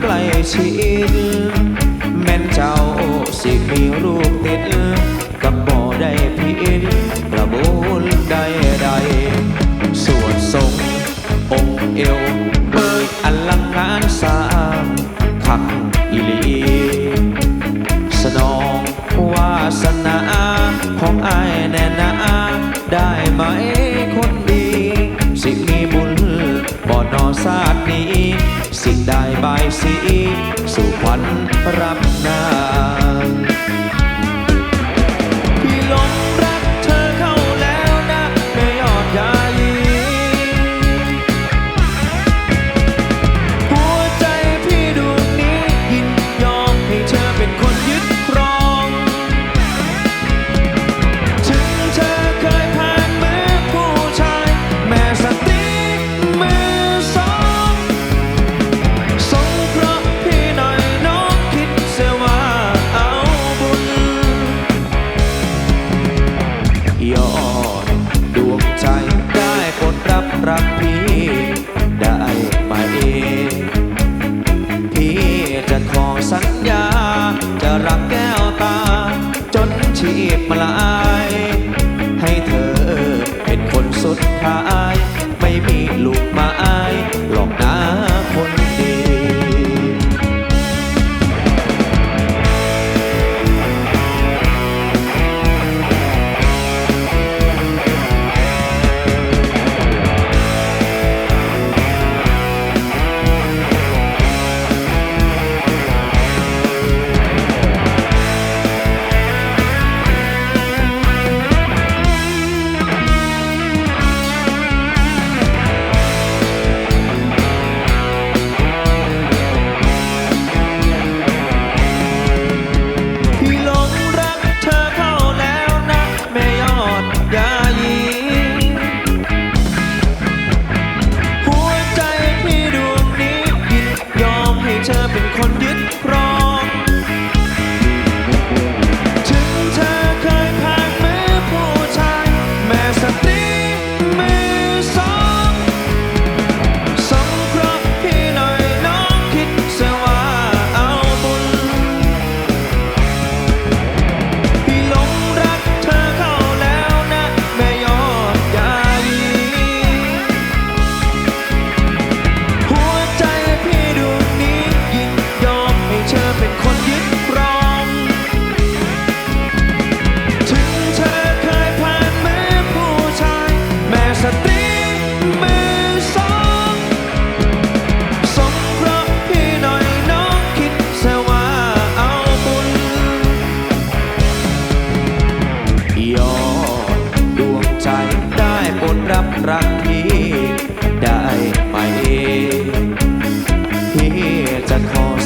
ใกล้ชิดแม่นเจ้าสิมีรูปติดกับบ่ได้พินประบุนใดใดสวดทรงองเอวเอ้ยอลังงานสามคักอิลีสนองวาสนาของอายแน่นาได้ไหมคนดี สิมีบุญบ่อนอสาดนี้ สิได้ใบสี สู่ขวัญรับนาักพี่ได้ไหมพี่จะขอสัญญา จะรักแก้วตา จนชีพ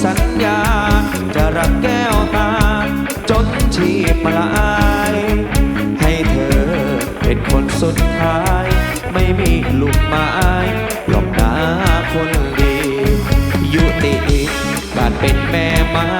สัญญา จะรักแก้วตา จนชีพมาลาย ให้เธอเป็นคนสุดท้าย ไม่มีลูกไม้หลอกนาคนดี ยุติการเป็นแม่ไม้